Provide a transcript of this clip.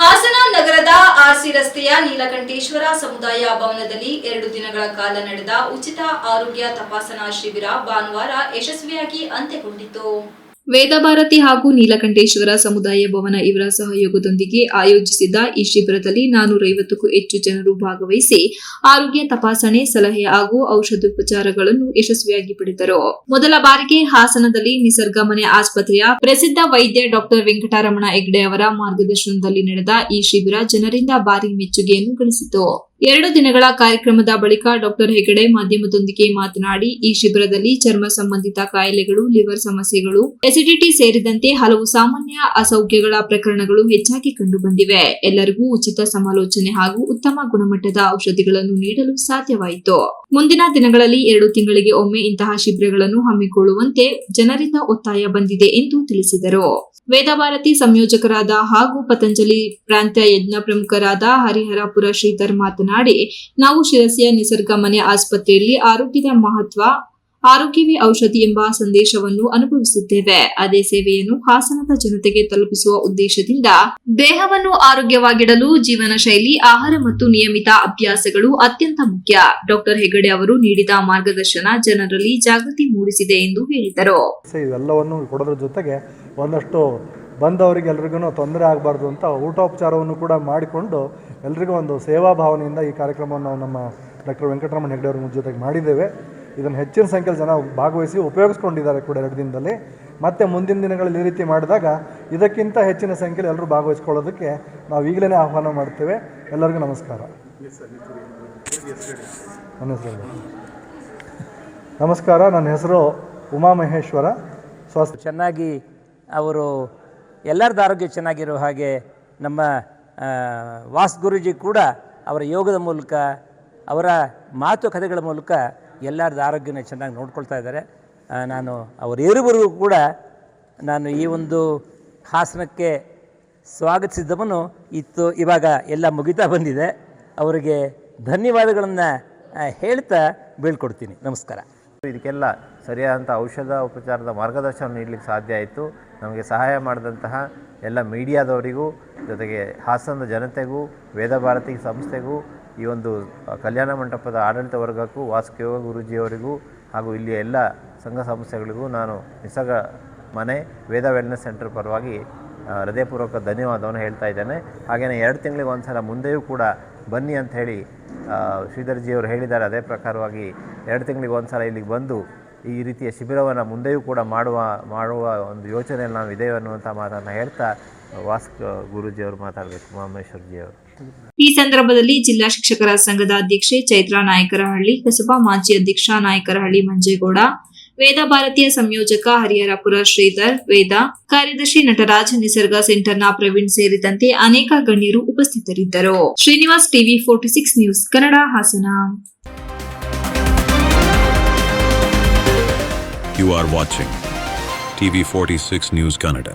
ಹಾಸನ ನಗರದ ಆರ್ಸಿ ರಸ್ತೆಯ ನೀಲಕಂಠೇಶ್ವರ ಸಮುದಾಯ ಭವನದಲ್ಲಿ ಎರಡು ದಿನಗಳ ಕಾಲ ನಡೆದ ಉಚಿತ ಆರೋಗ್ಯ ತಪಾಸಣಾ ಶಿಬಿರ ಭಾನುವಾರ ಯಶಸ್ವಿಯಾಗಿ ಅಂತ್ಯಗೊಂಡಿತು. ವೇದಭಾರತಿ ಹಾಗೂ ನೀಲಕಂಠೇಶ್ವರ ಸಮುದಾಯ ಭವನ ಇವರ ಸಹಯೋಗದೊಂದಿಗೆ ಆಯೋಜಿಸಿದ್ದ ಈ ಶಿಬಿರದಲ್ಲಿ ನಾನೂರೈವತ್ತಕ್ಕೂ ಹೆಚ್ಚು ಜನರು ಭಾಗವಹಿಸಿ ಆರೋಗ್ಯ ತಪಾಸಣೆ, ಸಲಹೆ ಹಾಗೂ ಔಷಧೋಪಚಾರಗಳನ್ನು ಯಶಸ್ವಿಯಾಗಿ ಪಡೆದರು. ಮೊದಲ ಬಾರಿಗೆ ಹಾಸನದಲ್ಲಿ ನಿಸರ್ಗ ಮನೆ ಆಸ್ಪತ್ರೆಯ ಪ್ರಸಿದ್ಧ ವೈದ್ಯ ಡಾಕ್ಟರ್ ವೆಂಕಟರಮಣ ಹೆಗ್ಡೆ ಅವರ ಮಾರ್ಗದರ್ಶನದಲ್ಲಿ ನಡೆದ ಈ ಶಿಬಿರ ಜನರಿಂದ ಭಾರಿ ಮೆಚ್ಚುಗೆಯನ್ನು ಗಳಿಸಿತು. ಎರಡು ದಿನಗಳ ಕಾರ್ಯಕ್ರಮದ ಬಳಿಕ ಡಾಕ್ಟರ್ ಹೆಗಡೆ ಮಾಧ್ಯಮದೊಂದಿಗೆ ಮಾತನಾಡಿ, ಈ ಶಿಬಿರದಲ್ಲಿ ಚರ್ಮ ಸಂಬಂಧಿತ ಕಾಯಿಲೆಗಳು, ಲಿವರ್ ಸಮಸ್ಯೆಗಳು, ಎಸಿಡಿಟಿ ಸೇರಿದಂತೆ ಹಲವು ಸಾಮಾನ್ಯ ಅಸೌಖ್ಯಗಳ ಪ್ರಕರಣಗಳು ಹೆಚ್ಚಾಗಿ ಕಂಡುಬಂದಿವೆ. ಎಲ್ಲರಿಗೂ ಉಚಿತ ಸಮಾಲೋಚನೆ ಹಾಗೂ ಉತ್ತಮ ಗುಣಮಟ್ಟದ ಔಷಧಿಗಳನ್ನು ನೀಡಲು ಸಾಧ್ಯವಾಯಿತು. ಮುಂದಿನ ದಿನಗಳಲ್ಲಿ ಎರಡು ತಿಂಗಳಿಗೆ ಒಮ್ಮೆ ಇಂತಹ ಶಿಬಿರಗಳನ್ನು ಹಮ್ಮಿಕೊಳ್ಳುವಂತೆ ಜನರಿಂದ ಒತ್ತಾಯ ಬಂದಿದೆ ಎಂದು ತಿಳಿಸಿದರು. ವೇದಭಾರತಿ ಸಂಯೋಜಕರಾದ ಹಾಗೂ ಪತಂಜಲಿ ಪ್ರಾಂತ್ಯ ಯಜ್ಞ ಪ್ರಮುಖರಾದ ಹರಿಹರಪುರ ಶ್ರೀಧರ್ ಮಾತನಾಡಿ, ನಾವು ಶಿರಸಿಯ ನಿಸರ್ಗ ಮನೆ ಆಸ್ಪತ್ರೆಯಲ್ಲಿ ಆರೋಗ್ಯದ ಮಹತ್ವ ಆರೋಗ್ಯವೇ ಔಷಧಿ ಎಂಬ ಸಂದೇಶವನ್ನು ಅನುಭವಿಸಿದ್ದೇವೆ. ಅದೇ ಸೇವೆಯನ್ನು ಹಾಸನದ ಜನತೆಗೆ ತಲುಪಿಸುವ ಉದ್ದೇಶದಿಂದ ದೇಹವನ್ನು ಆರೋಗ್ಯವಾಗಿಡಲು ಜೀವನ ಶೈಲಿ, ಆಹಾರ ಮತ್ತು ನಿಯಮಿತ ಅಭ್ಯಾಸಗಳು ಅತ್ಯಂತ ಮುಖ್ಯ. ಡಾಕ್ಟರ್ ಹೆಗಡೆ ಅವರು ನೀಡಿದ ಮಾರ್ಗದರ್ಶನ ಜನರಲ್ಲಿ ಜಾಗೃತಿ ಮೂಡಿಸಿದೆ ಎಂದು ಹೇಳಿದರು. ಇವೆಲ್ಲವನ್ನು ಕೊಡೋದ್ರ ಜೊತೆಗೆ ಒಂದಷ್ಟು ಬಂದವರಿಗೆ ಎಲ್ರಿಗೂ ತೊಂದರೆ ಆಗಬಾರ್ದು ಅಂತ ಊಟೋಪಚಾರವನ್ನು ಕೂಡ ಮಾಡಿಕೊಂಡು ಎಲ್ರಿಗೂ ಒಂದು ಸೇವಾ ಭಾವನೆಯಿಂದ ಈ ಕಾರ್ಯಕ್ರಮವನ್ನು ನಮ್ಮ ಡಾಕ್ಟರ್ ವೆಂಕಟರಮಣ ಹೆಗಡೆ ಅವರ ಜೊತೆಗೆ ಮಾಡಿದ್ದೇವೆ. ಇದನ್ನು ಹೆಚ್ಚಿನ ಸಂಖ್ಯೆಯಲ್ಲಿ ಜನ ಭಾಗವಹಿಸಿ ಉಪಯೋಗಿಸ್ಕೊಂಡಿದ್ದಾರೆ ಕೂಡ ಎರಡು ದಿನದಲ್ಲಿ. ಮತ್ತು ಮುಂದಿನ ದಿನಗಳಲ್ಲಿ ಈ ರೀತಿ ಮಾಡಿದಾಗ ಇದಕ್ಕಿಂತ ಹೆಚ್ಚಿನ ಸಂಖ್ಯೆಯಲ್ಲಿ ಎಲ್ಲರೂ ಭಾಗವಹಿಸ್ಕೊಳ್ಳೋದಕ್ಕೆ ನಾವು ಈಗಲೇ ಆಹ್ವಾನ ಮಾಡ್ತೇವೆ. ಎಲ್ಲರಿಗೂ ನಮಸ್ಕಾರ. ನಮಸ್ಕಾರ, ನನ್ನ ಹೆಸರು ಉಮಾಮಹೇಶ್ವರ ಸ್ವಾಸ್ಥ್ಯ ಚೆನ್ನಾಗಿ ಅವರು ಎಲ್ಲರದ್ದು ಆರೋಗ್ಯ ಚೆನ್ನಾಗಿರೋ ಹಾಗೆ ನಮ್ಮ ವಾಸ್ ಗುರುಜಿ ಕೂಡ ಅವರ ಯೋಗದ ಮೂಲಕ ಅವರ ಮಾತುಕತೆಗಳ ಮೂಲಕ ಎಲ್ಲರದ್ದು ಆರೋಗ್ಯನ ಚೆನ್ನಾಗಿ ನೋಡ್ಕೊಳ್ತಾ ಇದ್ದಾರೆ. ನಾನು ಅವರಿರುವರೆಗೂ ಕೂಡ ನಾನು ಈ ಒಂದು ಹಾಸನಕ್ಕೆ ಸ್ವಾಗತಿಸಿದ್ದವನು ಇತ್ತು. ಇವಾಗ ಎಲ್ಲ ಮುಗಿತಾ ಬಂದಿದೆ. ಅವರಿಗೆ ಧನ್ಯವಾದಗಳನ್ನು ಹೇಳ್ತಾ ಬೀಳ್ಕೊಡ್ತೀನಿ. ನಮಸ್ಕಾರ. ಇದಕ್ಕೆಲ್ಲ ಸರಿಯಾದಂಥ ಔಷಧ ಉಪಚಾರದ ಮಾರ್ಗದರ್ಶನ ನೀಡಲಿಕ್ಕೆ ಸಾಧ್ಯ ಆಯಿತು. ನಮಗೆ ಸಹಾಯ ಮಾಡಿದಂತಹ ಎಲ್ಲ ಮೀಡಿಯಾದವರಿಗೂ, ಜೊತೆಗೆ ಹಾಸನದ ಜನತೆಗೂ ವೇದಭಾರತಿ ಸಂಸ್ಥೆಗೂ ಈ ಒಂದು ಕಲ್ಯಾಣ ಮಂಟಪದ ಆಡಳಿತ ವರ್ಗಕ್ಕೂ ವಾಸುಕೇವ ಗುರೂಜಿಯವರಿಗೂ ಹಾಗೂ ಇಲ್ಲಿಯ ಎಲ್ಲ ಸಂಘ ಸಂಸ್ಥೆಗಳಿಗೂ ನಾನು ನಿಸರ್ಗ ಮನೆ, ವೇದ ವೆಲ್ನೆಸ್ ಸೆಂಟರ್ ಪರವಾಗಿ ಹೃದಯಪೂರ್ವಕ ಧನ್ಯವಾದವನ್ನು ಹೇಳ್ತಾ ಇದ್ದೇನೆ. ಹಾಗೆಯೇ ಎರಡು ತಿಂಗಳಿಗೆ ಒಂದು ಸಲ ಮುಂದೆಯೂ ಕೂಡ ಬನ್ನಿ ಅಂತ ಹೇಳಿ ಶ್ರೀಧರ್ಜಿಯವರು ಹೇಳಿದ್ದಾರೆ. ಅದೇ ಪ್ರಕಾರವಾಗಿ ಎರಡು ತಿಂಗಳಿಗೆ ಒಂದು ಸಲ ಇಲ್ಲಿಗೆ ಬಂದು ಈ ರೀತಿಯ ಶಿಬಿರವನ್ನು ಮುಂದೆಯೂ ಕೂಡ ಮಾಡುವ ಮಾಡುವ ಒಂದು ಯೋಚನೆಯಲ್ಲಿ ನಾವು ಇದ್ದೇವೆ ಅನ್ನುವಂಥ ಮಾತನ್ನು ಹೇಳ್ತಾ ವಾಸ್ಕ ಗುರೂಜಿಯವರು ಮಾತಾಡಬೇಕು. ಮಹೇಶ್ವರ್ಜಿಯವರು. ಈ ಸಂದರ್ಭದಲ್ಲಿ ಜಿಲ್ಲಾ ಶಿಕ್ಷಕರ ಸಂಘದ ಅಧ್ಯಕ್ಷೆ ಚೈತ್ರಾ ನಾಯಕರಹಳ್ಳಿ, ಕಸಬಾ ಮಾಜಿ ಅಧ್ಯಕ್ಷ ನಾಯಕರಹಳ್ಳಿ ಮಂಜೇಗೌಡ, ವೇದ ಭಾರತೀಯ ಸಂಯೋಜಕ ಹರಿಹರಪುರ ಶ್ರೀಧರ್, ವೇದ ಕಾರ್ಯದರ್ಶಿ ನಟರಾಜ್ ನಿಸರ್ಗ ಸೆಂಟರ್ನ ಪ್ರವೀಣ್ ಸೇರಿದಂತೆ ಅನೇಕ ಗಣ್ಯರು ಉಪಸ್ಥಿತರಿದ್ದರು Srinivas TV forty six news, Kannada Hassan You are watching TV46 news Canada.